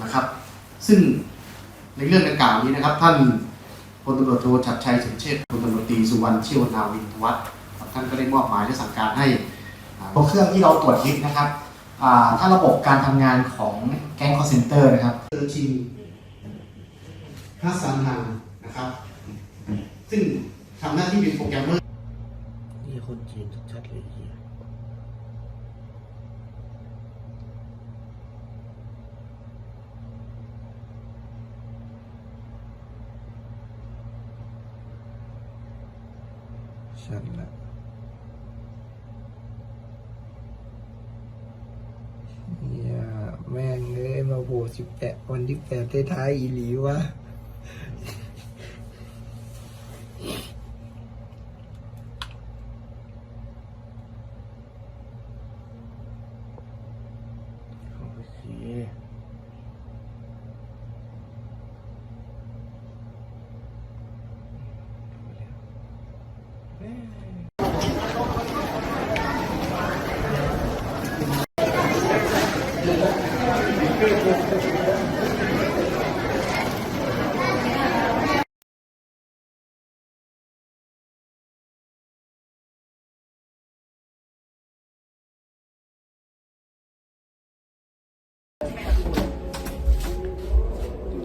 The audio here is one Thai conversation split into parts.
นะครับ ซึ่งในเรื่องดังกล่าวนี้นะครับ ท่านพลตำรวจโทชัดชัยสุนเชษฐ์พลตำรวจตรีสุวรรณเชี่ยวนาวินทวัฒน์ครับท่านก็ได้มอบหมายและสั่งการให้อ่าตัวเครื่องที่เราตรวจยึดนะครับอ่าถ้าระบบการทำงานของแก๊งคอร์เซนเตอร์นะครับเออชินฮัสซันฮันนะครับ ซึ่งทำหน้าที่เป็นโปรแกรมเมอร์นี่คนจีนชัดๆเลยเฮียชัดละเฮียแม่ง เลยมาโผล่สิบแปดวันที่แปดท้ายๆอีหลีวะ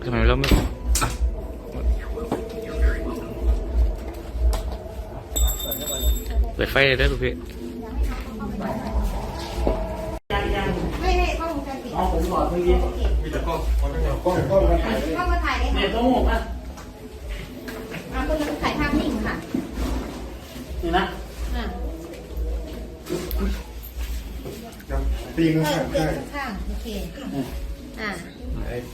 ทำไมเราไม่เปิดไฟเลยได้ลูกพี่ไม่ไม่กล้องวงจรปิดเอาผมก่อนเมื่อกี้มีแต่กล้องกล้องกล้องกล้องมาถ่ายกล้องมาถ่ายเลยค่ะเนี่ยต้องหกอะอะคุณถ่ายภาพนิ่งค่ะนี่นะอะ ตีนเอข้าองเตียงข้างๆโอเค อะ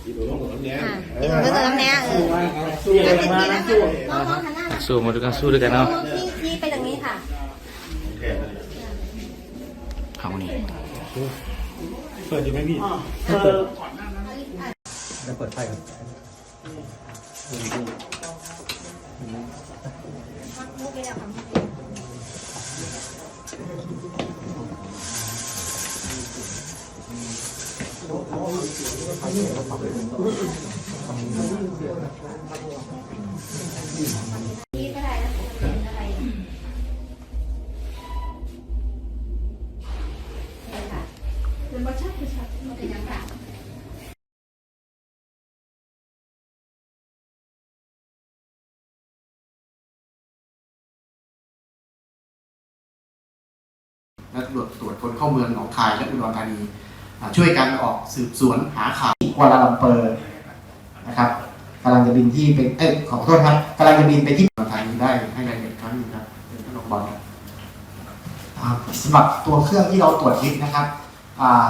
อีกตัวลงกับน้ำเนี้ยอะเตียงเรื่องน้ำแน่เออสู้อะกันเป็นมาทีนะนะคะสู้น้องน้องหันหน้ามาสู้มาด้วยกันสู้ด้วยกันเนาะน้องที่ที่ไปตรงนี้ค่ะ เอานี่เปิดอยู่ไหมพี่เออจะเปิดไฟครับมุกไปแล้วค่ะ และตำรวจตรวจคนเข้าเมืองหนองคายและอุดรธานีช่วยกันออกสืบสวนหาข่าว กัวลาลัมเปอร์นะครับกำลังจะบินที่เป็นเอ้ขอโทษครับกำลังจะบินไปที่อุดรธานีได้ให้รายละเอียดอีกครั้งหนึงครับเป็นท่านรองบอลครับสำหรับตัวเครื่องที่เราตรวจยึดนะครับ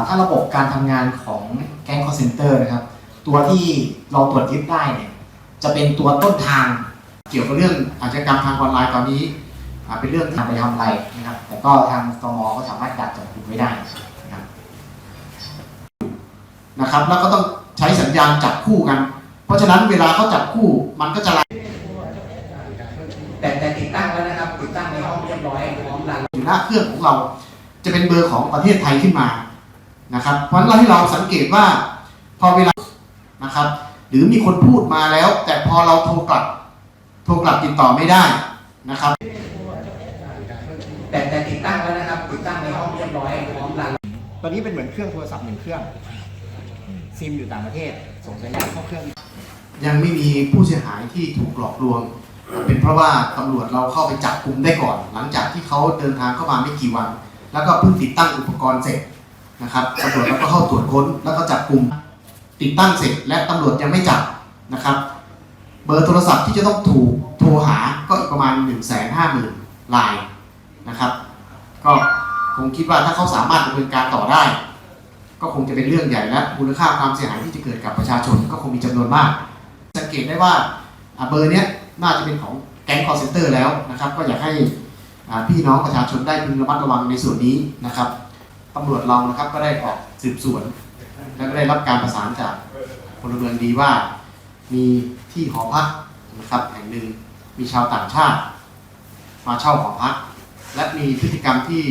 ถ้าระบบการทำงานของแก๊งคอร์เซนเตอร์นะครับ ตัวที่เราตรวจยึดได้เนี่ยจะเป็นตัวต้นทางเกี่ยวกับเรื่องอาชญากรรมทางออนไลน์ตอนนี้เป็นเรื่องที่ทำไปทำอะไรนะครับ แต่ก็ทางตมก็สามารถดักจับกลุ่มไว้ได้ นะครับนะครับ แล้วก็ต้องใช้สัญญาณจับคู่กัน เพราะฉะนั้นเวลาเขาจับคู่มันก็จะไล่แต่แต่ติดตั้งแล้วนะครับ ติดตั้งในห้องเรียบร้อยพร้อมรันอยู่หน้าเครื่องของเรา จะเป็นเบอร์ของประเทศไทยขึ้นมานะครับ เพราะฉะนั้นเราให้เราสังเกตว่าพอเวลานะครับ หรือมีคนพูดมาแล้ว แต่พอเราโทรกลับโทรกลับติดต่อไม่ได้นะครับ แต่แต่ติดตั้งแล้วนะครับ ติดตั้งในห้องเรียบร้อยพร้อมรันตอนนี้เป็นเหมือนเครื่องโทรศัพท์หนึ่งเครื่อง ซิมอยู่ต่างประเทศ ส่งสัญญาณเข้าเครื่อง ยังไม่มีผู้เสียหายที่ถูกหลอกลวง เป็นเพราะว่าตำรวจเราเข้าไปจับกลุ่มได้ก่อน หลังจากที่เขาเดินทางเข้ามาไม่กี่วัน แล้วก็เพิ่งติดตั้งอุปกรณ์เสร็จนะครับตำรวจเราก็เข้าตรวจค้นแล้วก็จับกลุ่มติดตั้งเสร็จ และตำรวจยังไม่จับนะครับ เบอร์โทรศัพท์ที่จะต้องถูกโทรหาก็อีกประมาณ 1 5 0 0 0 0ลายนะครับ ก็คงคิดว่าถ้าเขาสามารถดำเนินการต่อได้ ก็คงจะเป็นเรื่องใหญ่และมูลค่าความเสียหายที่จะเกิดกับประชาชนก็คงมีจำนวนมาก สังเกตได้ว่าเบอร์นี้น่าจะเป็นของแก๊งคอร์เซนเตอร์แล้วนะครับ ก็อยากให้พี่น้องประชาชนได้พึงระมัดระวังในส่วนนี้นะครับตำรวจเรานะครับก็ได้ออกสืบสวน และก็ได้รับการประสานจากพลเมืองดีว่ามีที่หอพักนะครับแห่งหนึ่งมีชาวต่างชาติ มาเช่าหอพัก และมีพฤติกรรมที่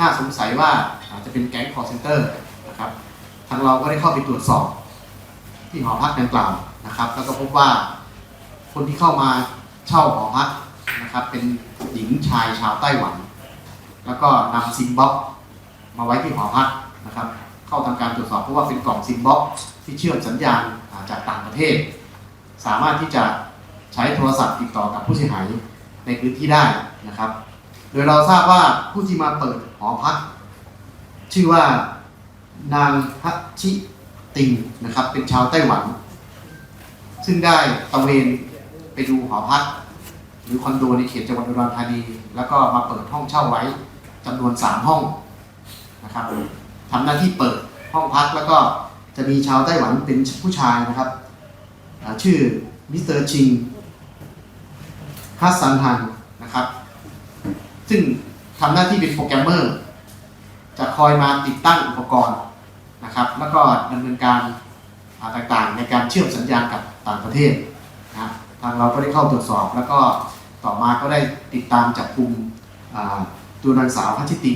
น่าสงสัยว่าอาจจะเป็นแก๊งคอร์เซนเตอร์ นะครับ ทางเราก็ได้เข้าไปตรวจสอบ ที่หอพักดังกล่าวนะครับ แล้วก็พบว่าคนที่เข้ามาเช่าหอพักนะครับ เป็นหญิงชายชาวไต้หวัน แล้วก็นำซิมบ็อกมาไว้ที่หอพักนะครับ เข้าทำการตรวจสอบเพราะว่าเป็นกล่องซิมบ็อกที่เชื่อมสัญญาณจากต่างประเทศ สามารถที่จะใช้โทรศัพท์ติดต่อกับผู้เสียหายในพื้นที่ได้นะครับ โดยเราทราบว่าผู้ที่มาเปิดหอพัก ชื่อว่า นางฮัชิติงนะครับ เป็นชาวไต้หวัน ซึ่งได้ตระเวนไปดูหอพัก หรือคอนโดในเขตจังหวัดอุดรธานี แล้วก็มาเปิดห้องเช่าไว้จำนวน 3 ห้องนะครับทำหน้าที่เปิดห้องพักแล้วก็จะมีชาวไต้หวันเป็นผู้ชายนะครับ ชื่อมิสเตอร์ชิงฮัสซันฮันนะครับ ซึ่งทำหน้าที่เป็นโปรแกรมเมอร์ จะคอยมาติดตั้งอุปกรณ์ นะครับแล้วก็ดำเนินการต่างๆ ในการเชื่อมสัญญาณกับต่างประเทศนะทางเราก็ได้เข้าตรวจสอบ แล้วก็ต่อมาก็ได้ติดตามจับกลุ่มตัวนางสาวพัชติ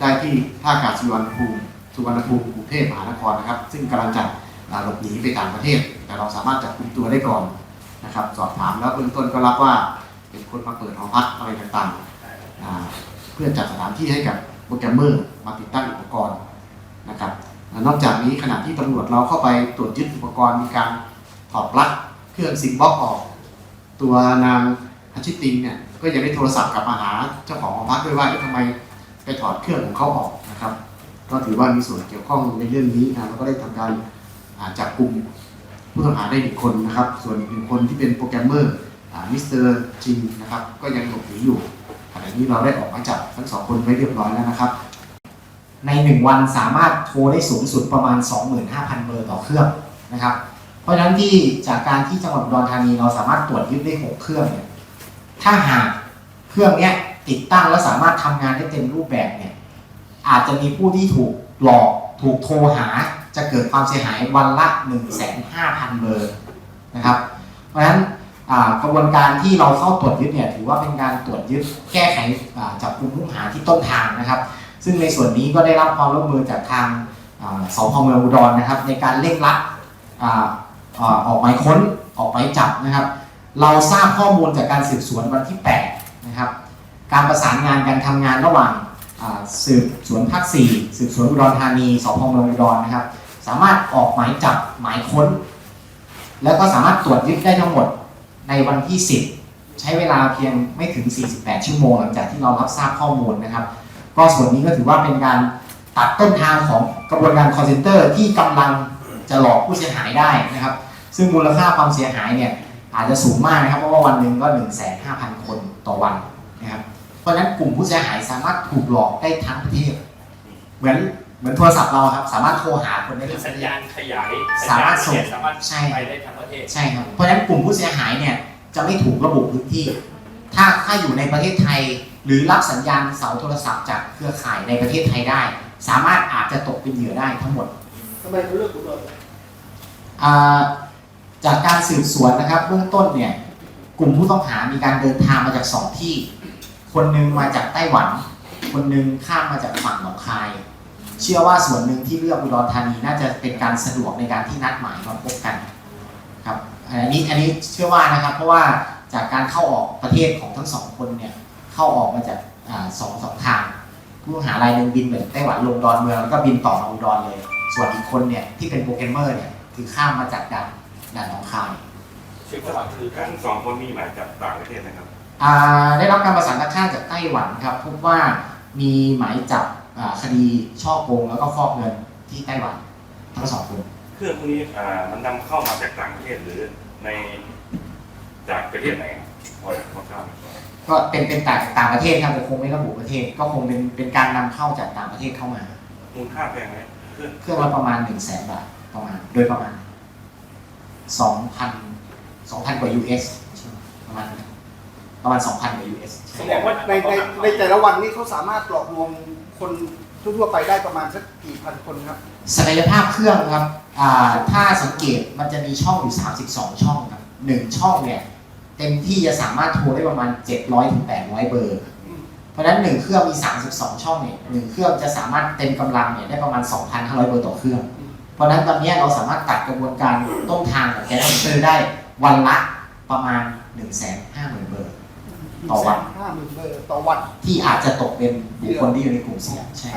ได้ที่ท่าอากาศสุวรรณภูมิสุวรรณภูมิกรุงเทพมหานครนะครับ ซึ่งกำลังจะหลบหนีไปต่างประเทศ แต่เราสามารถจับกลุ่มตัวได้ก่อนนะครับ สอบถามแล้วเบื้องต้นก็รับว่าเป็นคนมาเปิดหอพักอะไรต่างๆ เพื่อจัดสถานที่ให้กับโปรแกรมเมอร์มาติดตั้งอุปกรณ์นะครับ นอกจากนี้ขณะที่ตำรวจเราเข้าไปตรวจยึดอุปกรณ์มีการถอดปลั๊กเครื่องซิมบ็อกออก ตัวนางฮัชิติงเนี่ยก็ยังได้โทรศัพท์กลับมาหาเจ้าของหอพักด้วยว่าทำไมไปถอดเครื่องของเขาออกนะครับ ก็ถือว่ามีส่วนเกี่ยวข้องในเรื่องนี้นะแล้วก็ได้ทำการาจับกลุ่มผู้ต้องหาได้หนึ่งคนนะครับ ส่วนอีกหนึ่งคนที่เป็นโปรแกรมเมอร์มิสเตอร์จิงนะครับก็ยังหลบหนีอยู่ขณะนี้เราได้ออกหมายจับทั้งสองคนไว้เรียบร้อยแล้วนะครับ ใน 1 วันสามารถโทรได้สูงสุดประมาณ 25,000 เบอร์ต่อเครื่องนะครับ เพราะฉะนั้นที่จากการที่จังหวัดอุดรธานีเราสามารถตรวจยึดได้ 6 เครื่องเนี่ยถ้าหากเครื่องเนี้ยติดตั้งแล้วสามารถทำงานได้เต็มรูปแบบเนี่ยอาจจะมีผู้ที่ถูกหลอกถูกโทรหาจะเกิดความเสียหายวันละ 1 5 0 0 0 เบอร์นะครับ เพราะฉะนั้นกระบวนการที่เราเข้าตรวจยึดเนี่ยถือว่าเป็นการตรวจยึดแก้ไขจับกลุ่มผู้หาที่ต้นทางนะครับ ซึ่งในส่วนนี้ก็ได้รับความร่วมมือจากทางสพเมืองอุดรนะครับ ในการเร่งรัดออกหมายค้นออกหมายจับนะครับ เราทราบข้อมูลจากการสืบสวนวันที่8นะครับการประสานงานการทำงานระหว่างสืบสวนภาค4สืบสวนอุดรธานีสพเมืองอุดรนะครับ สามารถออกหมายจับหมายค้น แล้วก็สามารถตรวจยึดได้ทั้งหมดในวันที่ 10 ใช้เวลาเพียงไม่ถึง 48 ชั่วโมง หลังจากที่เรารับทราบข้อมูลนะครับ ก็ส่วนนี้ก็ถือว่าเป็นการตัดต้นทางของกระบวนการ call center ที่กำลังจะหลอกผู้เสียหายได้นะครับ ซึ่งมูลค่าความเสียหายเนี่ยอาจจะสูงมากนะครับ เพราะว่าวันหนึ่งก็ 1,500,000 คนต่อวันนะครับ เพราะฉะนั้นกลุ่มผู้เสียหายสามารถถูกหลอกได้ทั้งประเทศ เหมือนเหมือนโทรศัพท์เราครับ สามารถโทรหาคนได้คือทั้งปสัระญเทศญาณขยายสามารถส่งสัญญณสามารถใช่ไปได้ทั้งประเทศใช่ครับเพราะฉะนั้นกลุ่มผู้เสียหายเนี่ยจะไม่ถูกระบุพื้นที่ ถ้าถ้าอยู่ในประเทศไทย หรือรับสัญญาณเสาโทรศัพท์จากเครือข่ายในประเทศไทยได้ สามารถอาจจะตกเป็นเหยื่อได้ทั้งหมดทำไมเขาเลือกคุณเราอ่าจากการสืบสวนนะครับเบื้องต้นเนี่ยกลุ่มผู้ต้องหามีการเดินทางมาจากสองที่ คนหนึงมาจากไต้หวัน คนหนึงข้ามมาจากฝั่งหนองคาย เชื่อว่าส่วนหนึ่งที่เลือกอุดรธานีน่าจะเป็นการสะดวกในการที่นัดหมายมาพบกันครับอันนี้อันนี้เชื่อว่านะครับเพราะว่า จากการเข้าออกประเทศของทั้งสองคนเนี่ยเข้าออกมาจากอาสองสองทางผู้ต้องหารายหนึ่งบินไปไต้หวันลงดอนเมืองแล้วก็บินต่อมาอุดรเลย ส่วนอีกคนเนี่ยที่เป็นโปรแกรมเมอร์เนี่ยคือข้ามมาจากด่านด่านหนองคายซึ่งตลอดคือทั้งสองคนมีหมายจับต่างประเทศนะครับอ่าได้รับการประสานข้างจากไต้หวันครับพบว่ามีหมายจับอ่าคดีช่อโกงแล้วก็ฟอกเงินที่ไต้หวันทั้งสองคนเครื่องพวกนี้อ่ามันนำเข้ามาจากต่างประเทศหรือใน จากประเทศไหนครับพอพอทราบไหมก็เป็นเป็นต่างต่างประเทศครับแต่คงไม่ระบุประเทศ ก็คงเป็นเป็นการนำเข้าจากต่างประเทศเข้ามา มูลค่าแพงไหมเครื่องเครื่องละประมาณ1นึ่งแสนบาทประมาณโดยประมาณสองพันสองพันกว่า US ใช่ไหมประมาณนั้นประมาณสองพันกว่า US แสดงว่าในในในแต่ละวันนี้เขาสามารถหลอกลวงคนทั่วๆไปได้ประมาณสักกี่พันคนครับ ศักยภาพเครื่องครับอ่าถ้าสังเกตมันจะมีช่องอยู่ 32 ช่องครับหนึ่งช่องเนี่ย เต็มที่จะสามารถโทรได้ประมาณ 700ถึง800 เบอร์ เพราะฉะนั้นหนึ่งเครื่องมี 32 ช่องเนี่ยหนึ่งเครื่องจะสามารถเต็มกำลังเนี่ยได้ประมาณ 2,500 เบอร์ต่อเครื่อง เพราะฉะนั้นตอนนี้เราสามารถตัดกระบวนการต้นทางของแก๊งคอมพิวเตอร์ได้วันละประมาณ 1 5 0 0 0 0 เบอร์ ต่อวัน ห้าหมื่นเบอร์ต่อวัน ที่อาจจะตกเป็นบุคคลที่อยู่ในกลุ่มเสี่ยงใช่